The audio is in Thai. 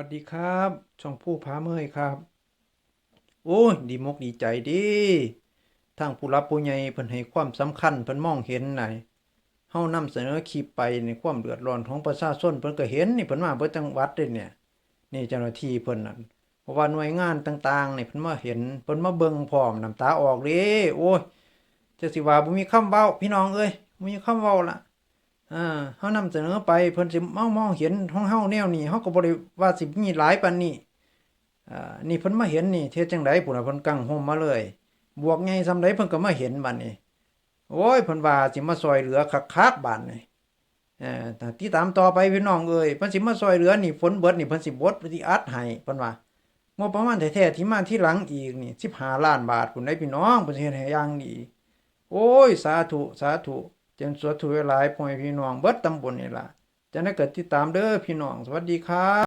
วัสดีครับ ช่องผู้พาเมยครับ โอ้ยดีมกดีใจดีทางผู้รับผู้ใหญ่เพิ่นให้ความสำคัญเพิ่นมองเห็นน่ะเฮานำเสนอคลิปไปในความเดือดร้อนของประชาชนเพิ่นก็เห็นนี่เพิ่นมาเบิดจังหวัดเด้เนี่ย นี่เจ้าหน้าที่เพิ่นน่ะเพราะว่าหน่วยงานต่างๆนี่เพิ่นมาเห็นเพิ่นมาเบิ่งพร้อมน้ำตาออกเด้โอ้ยจักสิว่าบ่มีคำเว้าพี่น้องเอ้ยบ่มีคำเว้าล่ะ อ่าเฮานำเสนอไปเพิ่นสิมามองเห็นของเฮาแนวนี้เฮาก็บ่ได้ว่าสิมีหลายปานนี้อ่านี่เพิ่นมาเห็นนี่เฮ็ดจังไดพุ่นน่ะเพิ่นกังห่มมาเลย บวกใหญ่ซำใดเพิ่นก็มาเห็นบัดนี้โอ้ยเพิ่นว่าสิมาซอยเหลือคักๆบาดนี้เอ่อถ้าติดตามต่อไปพี่น้องเอ้ยเพิ่นสิมาซอยเหลือนี่ฝนเบิดนี่เพิ่นสิบดสิอัดให้เพิ่นว่างบประมาณแท้ๆที่มาที่หลังอีกนี่15ล้านบาทพุ่นได้พี่น้องเพิ่นเฮ็ดให้อย่างดีโอ้ยสาธุสาธุ จนสวดถุหลายพ่อยพี่น้องเบิดตำบลนี่ล่ะจะได้เกิดติดตามเด้อพี่น้อง สวัสดีครับ